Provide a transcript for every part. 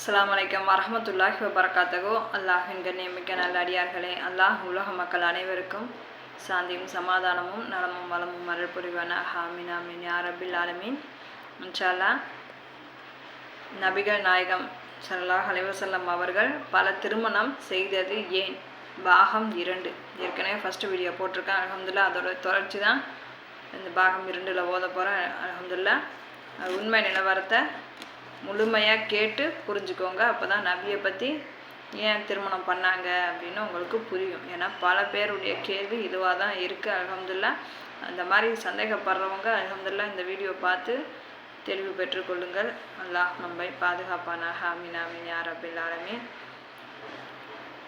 அஸ்லாம் வலைக்கம் வரஹமத்துல்லாஹி வபரகாத்தகோ அல்லாஹின் கண்ணியமிக்க நல்ல அடியார்களே அல்லாஹ் உலக மக்கள் அனைவருக்கும் சாந்தியும் சமாதானமும் நலமும் வளமும் மரல் புரிவான ஹாமின் ஆமீன் யாரபில் ஆலமீன் இன்ஷால்லா நபிகள் நாயகம் சல்லாஹ் அலைவசல்லம் அவர்கள் பல திருமணம் செய்தது ஏன் பாகம் இரண்டு ஏற்கனவே ஃபஸ்ட்டு வீடியோ போட்டிருக்கேன் அலமதுல்லா அதோட தொடர்ச்சி தான் இந்த பாகம் இரண்டில் ஓத போகிறேன் அலமதுல்லா உண்மை நிலவரத்தை முழுமையாக கேட்டு புரிஞ்சுக்கோங்க. அப்போ தான் நபியை பற்றி ஏன் திருமணம் பண்ணாங்க அப்படின்னு உங்களுக்கு புரியும். ஏன்னா பல பேருடைய கேள்வி இதுவாக தான் இருக்குது அலமதுல்லா அந்த மாதிரி சந்தேகப்படுறவங்க அலமதுல்லா இந்த வீடியோ பார்த்து தெளிவு பெற்றுக்கொள்ளுங்கள் அல்லாஹ் நம்மை பாதுகாப்பானாக. அமீன் அமீன் யார் அபில் ஆலமீன்.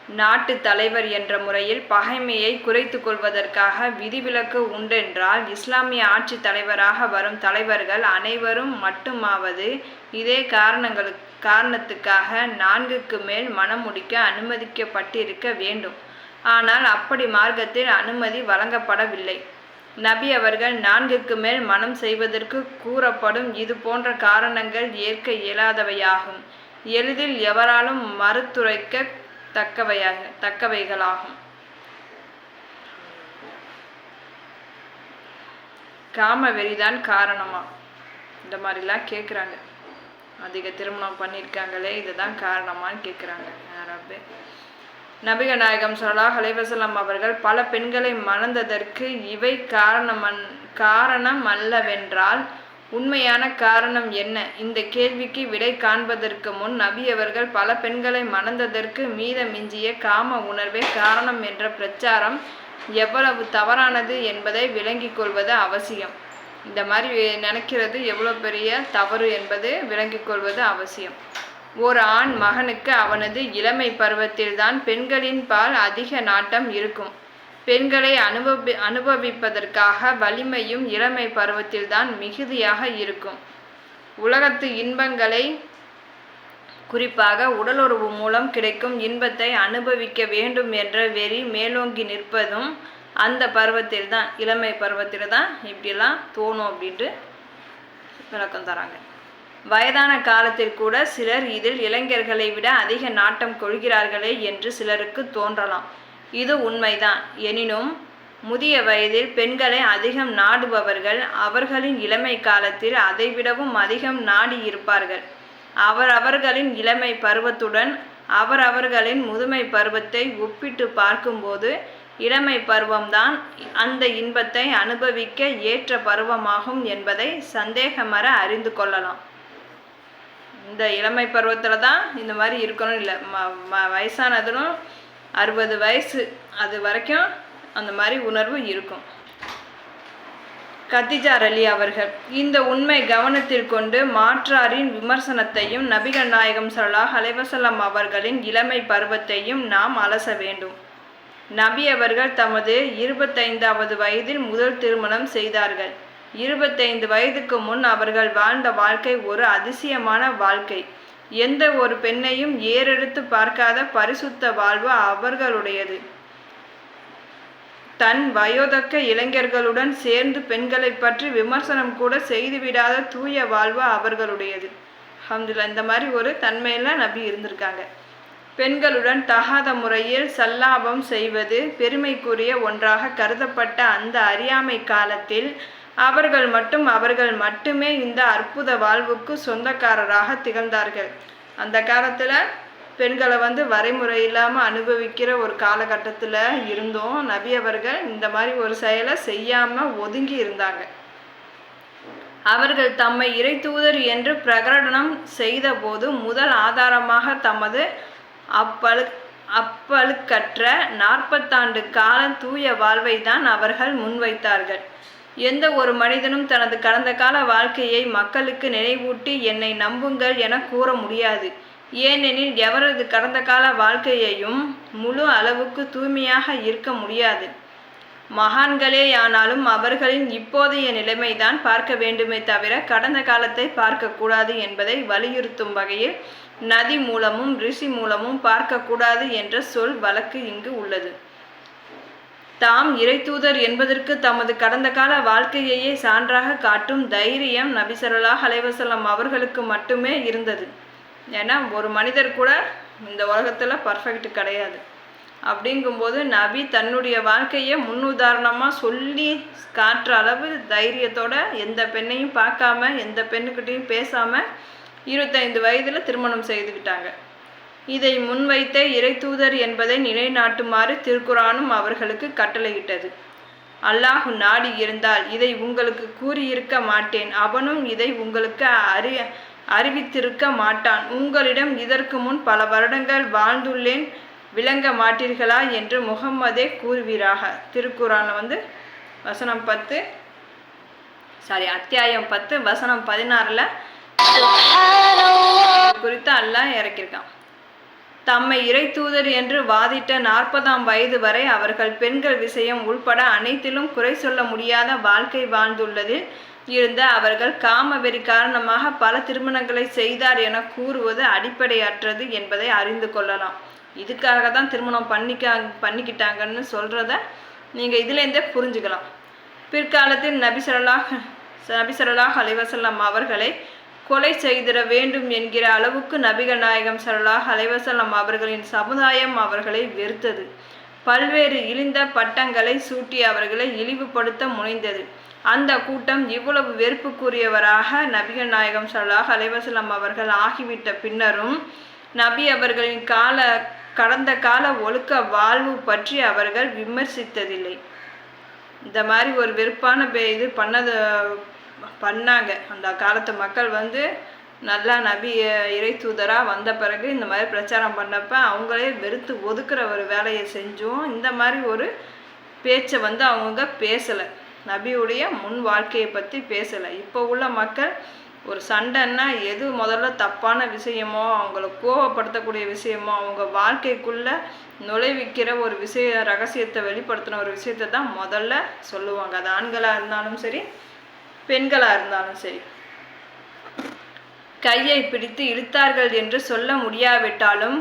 நாட்டு தலைவர் என்ற முறையில் பகைமையை குறைத்து கொள்வதற்காக விதிவிலக்கு உண்டென்றால் இஸ்லாமிய ஆட்சி தலைவராக வரும் தலைவர்கள் அனைவரும் மட்டுமாவது இதே காரணங்களுக்கு காரணத்துக்காக நான்குக்கு மேல் மனம் முடிக்க அனுமதிக்கப்பட்டிருக்க வேண்டும். ஆனால் அப்படி மார்க்கத்தில் அனுமதி வழங்கப்படவில்லை. நபி அவர்கள் நான்குக்கு மேல் மனம் செய்வதற்கு கூறப்படும் இது போன்ற காரணங்கள் ஏற்க இயலாதவையாகும். எளிதில் எவராலும் மறுத்துரைக்க தக்கவையாக தக்கவைகளாகும். காம வெறிதான் காரணமா? இந்த மாதிரிலாம் கேட்குறாங்க அதிக திருமணம் பண்ணியிருக்காங்களே இதுதான் காரணமான்னு கேட்குறாங்க யாராவது நபிக நாயகம் சொல்லாஹ் அலைவசலம் அவர்கள் பல பெண்களை மணந்ததற்கு இவை காரணமன் காரணம் அல்லவென்றால் உண்மையான காரணம் என்ன? இந்த கேள்விக்கு விடை காண்பதற்கு முன் நபி அவர்கள் பல பெண்களை மணந்ததற்கு மீத மிஞ்சிய காம உணர்வே காரணம் என்ற பிரச்சாரம் எவ்வளவு தவறானது என்பதை விளங்கிக் கொள்வது அவசியம். இந்த மாதிரி நினைக்கிறது எவ்வளோ பெரிய தவறு என்பது விளங்கிக் கொள்வது அவசியம். ஒரு ஆண் மகனுக்கு அவனது இளமை பருவத்தில்தான் பெண்களின் பால் அதிக நாட்டம் இருக்கும். பெண்களை அனுபவி அனுபவிப்பதற்காக வலிமையும் இளமை பருவத்தில்தான் மிகுதியாக இருக்கும். உலகத்து இன்பங்களை குறிப்பாக உடலுறவு மூலம் கிடைக்கும் இன்பத்தை அனுபவிக்க வேண்டும் என்ற வெறி மேலோங்கி நிற்பதும் அந்த பருவத்தில் தான் இளமை பருவத்தில் தான் இப்படிலாம் தோணும் அப்படின்ட்டு விளக்கம் தராங்க. வயதான காலத்தில் கூட சிலர் இதில் இளைஞர்களை விட அதிக நாட்டம் கொள்கிறார்களே என்று சிலருக்கு தோன்றலாம். இது உண்மைதான். எனினும் முதிய வயதில் பெண்களை அதிகம் நாடுபவர்கள் அவர்களின் இளமை காலத்தில் அதைவிடவும் அதிகம் நாடி இருப்பார்கள் அவர் அவர்களின் இளமை பருவத்துடன் அவர் அவர்களின் முதுமை பருவத்தை ஒப்பிட்டு பார்க்கும்போது இளமை பருவம்தான் அந்த இன்பத்தை அனுபவிக்க ஏற்ற பருவமாகும் என்பதை சந்தேகமர அறிந்து கொள்ளலாம். இந்த இளமை பருவத்தில் தான் இந்த மாதிரி இருக்கணும் இல்லை. ம ம அறுபது வயசு அது வரைக்கும் அந்த மாதிரி உணர்வு இருக்கும். கத்திஜார் அலி அவர்கள் இந்த உண்மை கவனத்தில் கொண்டு மாற்றாரின் விமர்சனத்தையும் நபிகள் நாயகம் சல்லாஹ் அலைவசல்லாம் அவர்களின் இளமை பருவத்தையும் நாம் அலச வேண்டும். நபி அவர்கள் தமது இருபத்தைந்தாவது வயதில் முதல் திருமணம் செய்தார்கள். இருபத்தைந்து வயதுக்கு முன் அவர்கள் வாழ்ந்த வாழ்க்கை ஒரு அதிசயமான வாழ்க்கை. எந்த ஒரு பெண்ணையும் ஏறெடுத்து பார்க்காத பரிசுத்த வாழ்வு அவர்களுடையது. தன் வயோதக்க இளைஞர்களுடன் சேர்ந்து பெண்களை பற்றி விமர்சனம் கூட செய்துவிடாத தூய வாழ்வு அவர்களுடையது. அஹமதுல்லா இந்த மாதிரி ஒரு தன்மையில் நபி இருந்திருக்காங்க. பெண்களுடன் தகாத முறையில் சல்லாபம் செய்வது பெருமைக்குரிய ஒன்றாக கருதப்பட்ட அந்த அறியாமை காலத்தில் அவர்கள் மட்டும் அவர்கள் மட்டுமே இந்த அற்புத வாழ்வுக்கு சொந்தக்காரராக திகழ்ந்தார்கள். அந்த காலத்தில் பெண்களை வந்து வரைமுறை இல்லாமல் அனுபவிக்கிற ஒரு காலகட்டத்தில் இருந்தோம். நபி அவர்கள் இந்த மாதிரி ஒரு செயலை செய்யாமல் ஒதுங்கி இருந்தாங்க. அவர்கள் தம்மை இறை தூதர் என்று பிரகடனம் செய்தபோது முதல் ஆதாரமாக தமது அப்பழு அப்பழுக்கற்ற நாற்பத்தாண்டு கால தூய வாழ்வை தான் அவர்கள் முன்வைத்தார்கள். எந்த ஒரு மனிதனும் தனது கடந்த கால வாழ்க்கையை மக்களுக்கு நினைவூட்டி என்னை நம்புங்கள் என கூற முடியாது. ஏனெனில் எவரது கடந்த கால வாழ்க்கையையும் முழு அளவுக்கு தூய்மையாக இருக்க முடியாது. மகான்களேயானாலும் அவர்களின் இப்போதைய நிலைமைதான் பார்க்க வேண்டுமே தவிர கடந்த காலத்தை பார்க்கக்கூடாது என்பதை வலியுறுத்தும் வகையில் நதி மூலமும் ரிஷி மூலமும் பார்க்கக்கூடாது என்ற சொல் வழக்கு இங்கு உள்ளது. தாம் இறைத்தூதர் என்பதற்கு தமது கடந்த கால வாழ்க்கையையே சான்றாக காட்டும் தைரியம் நபிசரலாஹ் அலைவசல்லம் அவர்களுக்கு மட்டுமே இருந்தது. ஏன்னா ஒரு மனிதர் கூட இந்த உலகத்தில் பர்ஃபெக்ட் கிடையாது. அப்படிங்கும்போது நபி தன்னுடைய வாழ்க்கையை முன்னுதாரணமாக சொல்லி காட்டுற அளவு தைரியத்தோட எந்த பெண்ணையும் பார்க்காம எந்த பெண்ணுக்கிட்டையும் பேசாமல் இருபத்தைந்து வயதில் திருமணம் செய்துக்கிட்டாங்க இதை முன்வைத்த இறைத்தூதர் என்பதை நிலைநாட்டுமாறு திருக்குறானும் அவர்களுக்கு கட்டளையிட்டது. அல்லாஹ் நாடி இருந்தால் இதை உங்களுக்கு கூறியிருக்க மாட்டேன். அவனும் இதை உங்களுக்கு அறி அறிவித்திருக்க மாட்டான். உங்களிடம் இதற்கு முன் பல வருடங்கள் வாழ்ந்துள்ளேன். விளங்க மாட்டீர்களா என்று முகம்மதே கூறுவீராக. திருக்குறானில் வந்து வசனம் பத்து சாரி அத்தியாயம் பத்து வசனம் பதினாறில் குறித்து அல்லாஹ் இறக்கியிருக்கான். தம்மை இறை தூதர் என்று வாதிட்ட நாற்பதாம் வயது வரை அவர்கள் பெண்கள் விஷயம் உள்பட அனைத்திலும் குறை சொல்ல முடியாத வாழ்க்கை வாழ்ந்துள்ளதில் இருந்த அவர்கள் காமவெறி காரணமாக பல திருமணங்களை செய்தார் என கூறுவது அடிப்படையற்றது என்பதை அறிந்து கொள்ளலாம். இதுக்காக தான் திருமணம் பண்ணிக்கா பண்ணிக்கிட்டாங்கன்னு சொல்கிறத நீங்கள் இதுலேருந்தே புரிஞ்சுக்கலாம். பிற்காலத்தில் நபிசரலாஹ் நபிசரலாஹ் அலைவசல்லாம் அவர்களை கொலை செய்திட வேண்டும் என்கிற அளவுக்கு நபிகள் நாயகம் சரலாஹ் அலைவசல்லாம் அவர்களின் சமுதாயம் அவர்களை வெறுத்தது. பல்வேறு இழிந்த பட்டங்களை சூட்டி அவர்களை இழிவுபடுத்த முனைந்தது. அந்த கூட்டம் இவ்வளவு வெறுப்புக்குரியவராக நபிகள் நாயகம் சல்லாஹ் அலைவசலம் அவர்கள் ஆகிவிட்ட பின்னரும் நபி அவர்களின் கால கடந்த கால ஒழுக்க வாழ்வு பற்றி அவர்கள் விமர்சித்ததில்லை. இந்த மாதிரி ஒரு வெறுப்பான பே இது பண்ணது பண்ணாங்க. அந்த காலத்து மக்கள் வந்து நல்லா நபி இறை தூதராக வந்த பிறகு இந்த மாதிரி பிரச்சாரம் பண்ணப்ப அவங்களே வெறுத்து ஒதுக்குற ஒரு வேலையை செஞ்சும். இந்த மாதிரி ஒரு பேச்சை வந்து அவங்க பேசலை. நபியுடைய முன் வாழ்க்கையை பற்றி பேசலை. இப்போ உள்ள மக்கள் ஒரு சண்டைன்னா எது முதல்ல தப்பான விஷயமோ அவங்கள கோவப்படுத்தக்கூடிய விஷயமோ அவங்க வாழ்க்கைக்குள்ளே நுழைவிக்கிற ஒரு விஷய ரகசியத்தை வெளிப்படுத்தின ஒரு விஷயத்தை தான் முதல்ல சொல்லுவாங்க. அது ஆண்களாக இருந்தாலும் சரி பெண்களாக இருந்தாலும் சரி. கையை பிடித்து இழுத்தார்கள் என்று சொல்ல முடியாவிட்டாலும்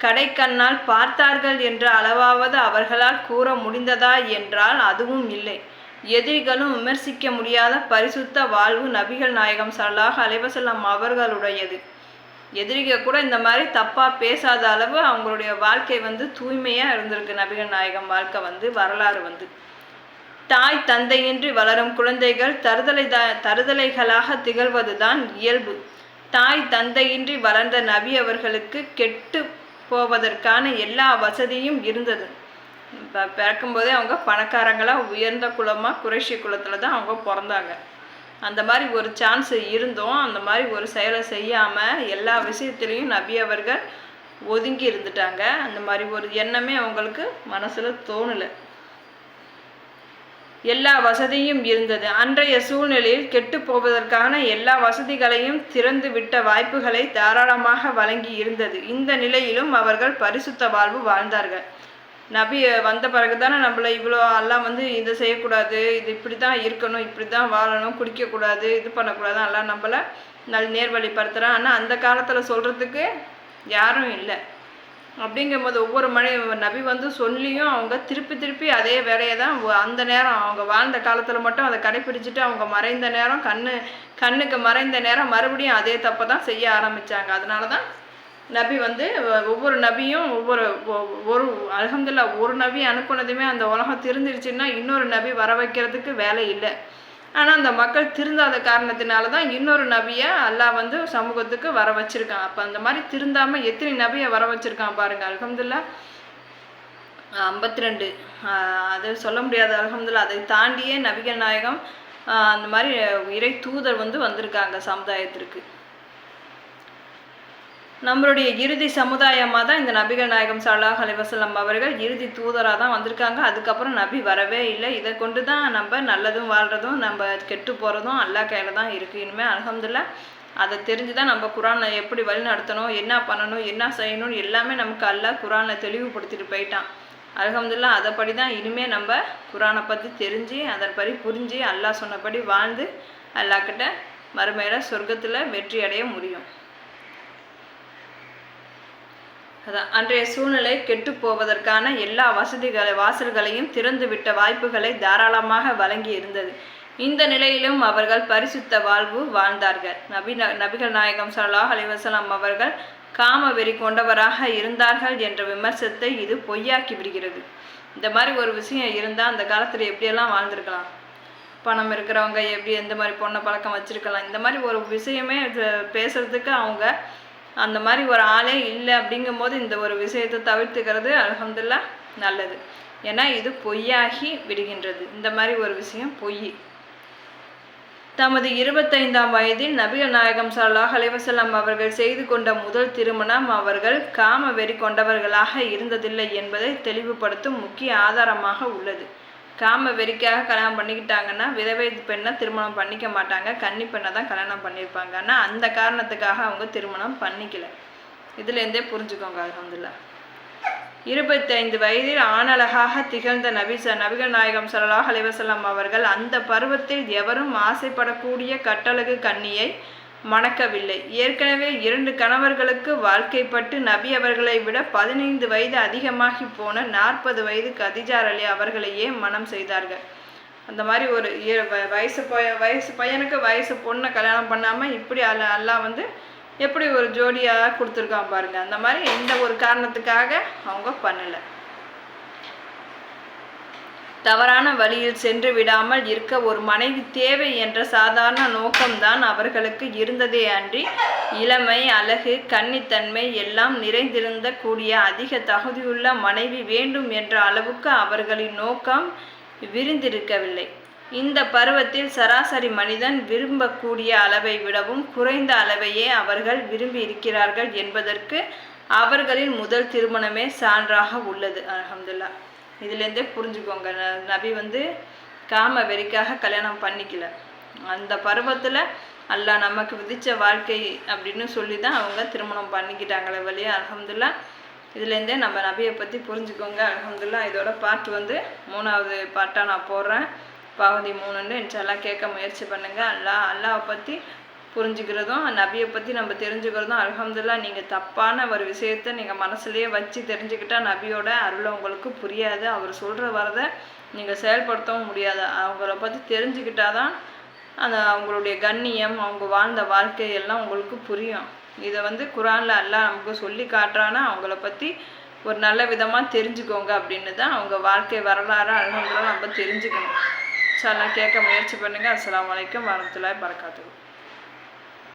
கடைக்கண்ணால் பார்த்தார்கள் என்ற அளவாவது அவர்களால் கூற முடிந்ததா என்றால் அதுவும் இல்லை. எதிரிகளும் விமர்சிக்க முடியாத பரிசுத்த வாழ்வு நபிகள் நாயகம் சல்லாஹ் அலைவசல்லாம் அவர்களுடையது. எதிரிக கூட இந்த மாதிரி தப்பாக பேசாத அளவு அவங்களுடைய வாழ்க்கை வந்து தூய்மையாக இருந்திருக்கு நபிகள் நாயகம் வாழ்க்கை வந்து வரலாறு வந்து. தாய் தந்தையின்றி வளரும் குழந்தைகள் தருதலை தருதலைகளாக திகழ்வதுதான் இயல்பு. தாய் தந்தையின்றி வளர்ந்த நபி அவர்களுக்கு கெட்டு போவதற்கான எல்லா வசதியும் இருந்தது. பிறக்கும்போதே அவங்க பணக்காரங்களாக உயர்ந்த குலமாக குறைஷி குலத்தில் தான் அவங்க பிறந்தாங்க. அந்த மாதிரி ஒரு சான்ஸ் இருந்தும். அந்த மாதிரி ஒரு செயலை செய்யாமல் எல்லா விஷயத்துலேயும் நபி அவர்கள் ஒதுங்கி இருந்துட்டாங்க. அந்த மாதிரி ஒரு எண்ணமே அவங்களுக்கு மனசில் தோணலை. எல்லா வசதியும் இருந்தது. அன்றைய சூழ்நிலையில் கெட்டு போவதற்கான எல்லா வசதிகளையும் திறந்து விட்ட வாய்ப்புகளை தாராளமாக வழங்கி இருந்தது. இந்த நிலையிலும் அவர்கள் பரிசுத்த வாழ்வு வாழ்ந்தார்கள். நபி வந்த பிறகு தானே நம்மளை இவ்வளோ எல்லாம் வந்து இதை செய்யக்கூடாது இது இப்படி தான் இருக்கணும் இப்படி தான் வாழணும் குடிக்கக்கூடாது இது பண்ணக்கூடாது எல்லாம் நம்மளை நல் நேர்வழிப்படுத்துகிறான் ஆனால் அந்த காலத்தில் சொல்கிறதுக்கு யாரும் இல்லை. அப்படிங்கும்போது ஒவ்வொரு மணி நபி வந்து சொல்லியும் அவங்க திருப்பி திருப்பி அதே வேலையை தான் அந்த நேரம் அவங்க வாழ்ந்த காலத்தில் மட்டும் அதை கடைப்பிடிச்சிட்டு அவங்க மறைந்த நேரம் கண்ணு கண்ணுக்கு மறைந்த நேரம் மறுபடியும் அதே தப்பை தான் செய்ய ஆரம்பித்தாங்க அதனால தான் நபி வந்து ஒவ்வொரு நபியும் ஒவ்வொரு ஒரு அலகம்துல்லா ஒரு நபி அனுப்புனதுமே அந்த உலகம் திருந்துருச்சுன்னா இன்னொரு நபி வர வைக்கிறதுக்கு வேலை இல்லை. ஆனால் அந்த மக்கள் திருந்தாத காரணத்தினால தான் இன்னொரு நபியை அல்லாஹ் வந்து சமூகத்துக்கு வர வச்சுருக்கான். அப்போ அந்த மாதிரி திருந்தாமல் எத்தனை நபியை வர வச்சுருக்கான் பாருங்கள் அலமதுல்லா ஐம்பத்தி ரெண்டு அது சொல்ல முடியாத. அலமதுல்லா அதை தாண்டியே நபிகள் நாயகம் அந்த மாதிரி இறை தூதர் வந்து வந்திருக்காங்க சமுதாயத்திற்கு. நம்மளுடைய இறுதி சமுதாயமாக தான் இந்த நபிகள் நாயகம் சல்லாஹ் அலிவசலம் அவர்கள் இறுதி தூதராக தான் வந்திருக்காங்க. அதுக்கப்புறம் நபி வரவே இல்லை. இதை கொண்டு தான் நம்ம நல்லதும் வாழ்கிறதும் நம்ம கெட்டு போகிறதும் அல்லா கையில் தான் இருக்குது இனிமேல் அலகம்துல்லா அதை தெரிஞ்சு தான் நம்ம குரானை எப்படி வழி நடத்தணும் என்ன பண்ணணும் என்ன செய்யணும்னு எல்லாமே நமக்கு அல்லா குரானை தெளிவுபடுத்திட்டு போயிட்டான். அலகம்துல்லா அதைப்படி தான் இனிமேல் நம்ம குரானை பற்றி தெரிஞ்சு அதன்படி புரிஞ்சு அல்லாஹ் சொன்னபடி வாழ்ந்து அல்லாக்கிட்ட மறுமையில் சொர்க்கத்தில் வெற்றி அடைய முடியும். அதான் அன்றைய சூழ்நிலை கெட்டு போவதற்கான எல்லா வசதிகளை வாசல்களையும் திறந்துவிட்ட வாய்ப்புகளை தாராளமாக வழங்கி இருந்தது. இந்த நிலையிலும் அவர்கள் பரிசுத்த வாழ்வு வாழ்ந்தார்கள். நபி நபிகள் நாயகம் சல்லாஹ் அலிவசலாம் அவர்கள் காம வெறி கொண்டவராக இருந்தார்கள் என்ற விமர்சத்தை இது பொய்யாக்கி விடுகிறது. இந்த மாதிரி ஒரு விஷயம் இருந்தால் அந்த காலத்தில் எப்படியெல்லாம் வாழ்ந்திருக்கலாம்? பணம் இருக்கிறவங்க எப்படி எந்த மாதிரி பொண்ணை பழக்கம் வச்சிருக்கலாம்? இந்த மாதிரி ஒரு விஷயமே இது பேசுறதுக்கு அவங்க அந்த மாதிரி ஒரு ஆளே இல்லை அப்படிங்கும்போது இந்த ஒரு விஷயத்தை தவிர்த்துக்கிறது அலமதுல்லா நல்லது. ஏன்னா இது பொய்யாகி விடுகின்றது. இந்த மாதிரி ஒரு விஷயம் பொய். தமது இருபத்தைந்தாம் வயதில் நபிகள் நாயகம் சல்லாஹ் அலைவசல்லாம் அவர்கள் செய்து கொண்ட முதல் திருமணம் அவர்கள் காம வெறி கொண்டவர்களாக இருந்ததில்லை என்பதை தெளிவுபடுத்தும் முக்கிய ஆதாரமாக உள்ளது. காம வெறிக்காக கல்யாணம் பண்ணிக்கிட்டாங்கன்னா விதவை பெண்ணை திருமணம் பண்ணிக்க மாட்டாங்க. கன்னி பெண்ணை தான் கல்யாணம் பண்ணியிருப்பாங்க. ஆனால் அந்த காரணத்துக்காக அவங்க திருமணம் பண்ணிக்கல. இதுலேருந்தே புரிஞ்சுக்கோங்க அலமதுல்லா இருபத்தைந்து வயதில் ஆணழகாக திகழ்ந்த நபிச நபிகள் நாயகம் ஸல்லல்லாஹு அலைஹி அவர்கள் அந்த பருவத்தில் எவரும் ஆசைப்படக்கூடிய கட்டழகு கன்னியை மணக்கவில்லை. ஏற்கனவே இரண்டு கணவர்களுக்கு வாழ்க்கைப்பட்டு நபி அவர்களை விட பதினைந்து வயது அதிகமாகி போன நாற்பது வயது கதிஜார் அலி அவர்களையே மனம் செய்தார்கள். அந்த மாதிரி ஒரு வ- வயசு பைய வயசு பையனுக்கு வயசு பொண்ணை கல்யாணம் பண்ணாமல் இப்படி அல்ல எல்லாம் வந்து எப்படி ஒரு ஜோடியாக கொடுத்துருக்கான் பாருங்கள் அந்த மாதிரி எந்த ஒரு காரணத்துக்காக அவங்க பண்ணலை. தவறான வழியில் சென்று விடாமல் இருக்க ஒரு மனைவி தேவை என்ற சாதாரண நோக்கம்தான் அவர்களுக்கு இருந்ததே அன்றி இளமை அழகு கன்னித்தன்மை எல்லாம் நிறைந்திருந்த கூடிய அதிக தகுதியுள்ள மனைவி வேண்டும் என்ற அளவுக்கு அவர்களின் நோக்கம் விரிந்திருக்கவில்லை. இந்த பருவத்தில் சராசரி மனிதன் விரும்பக்கூடிய அளவை விடவும் குறைந்த அளவையே அவர்கள் விரும்பி இருக்கிறார்கள் என்பதற்கு அவர்களின் முதல் திருமணமே சான்றாக உள்ளது. அலமதுல்லா இதுலேருந்தே புரிஞ்சுக்கோங்க. ந- நபி வந்து காம வெறிக்காக கல்யாணம் பண்ணிக்கல. அந்த பருவத்தில் அல்லாஹ் நமக்கு விதித்த வாழ்க்கை அப்படின்னு சொல்லி தான் அவங்க திருமணம் பண்ணிக்கிட்டாங்களே வழியா அலமதுல்லா இதுலேருந்தே நம்ம நபியை பற்றி புரிஞ்சுக்கோங்க. அலமதுல்லா இதோட பாட்டு வந்து மூணாவது பாட்டாக நான் போடுறேன். பகுதி மூணுன்னு இன்ஷால்லாம் கேட்க முயற்சி பண்ணுங்கள் அல்லாஹ் அல்லாவை பற்றி புரிஞ்சுக்கிறதும் நபியை பற்றி நம்ம தெரிஞ்சுக்கிறதும் அலமதுல்லா நீங்கள் தப்பான ஒரு விஷயத்த நீங்கள் மனசுலேயே வச்சு தெரிஞ்சுக்கிட்டால் நபியோட அருளை உங்களுக்கு புரியாது. அவர் சொல்கிற வரதை நீங்கள் செயல்படுத்தவும் முடியாது. அவங்கள பற்றி தெரிஞ்சுக்கிட்டாதான் அந்த அவங்களுடைய கண்ணியம் அவங்க வாழ்ந்த வாழ்க்கையெல்லாம் உங்களுக்கு புரியும். இதை வந்து குரானில் அல்லாஹ் நமக்கு சொல்லி காட்டுறான்னா அவங்கள பற்றி ஒரு நல்ல விதமாக தெரிஞ்சுக்கோங்க அப்படின்னு தான் அவங்க வாழ்க்கை வரலாறு அல்ஹம்துலில்லாஹ் நம்ம தெரிஞ்சுக்கணும். இன்ஷா நான் கேட்க முயற்சி பண்ணுங்கள் அஸ்லாம் வலைக்கம் வரமத்துல்லாஹி பரக்காத்துஹு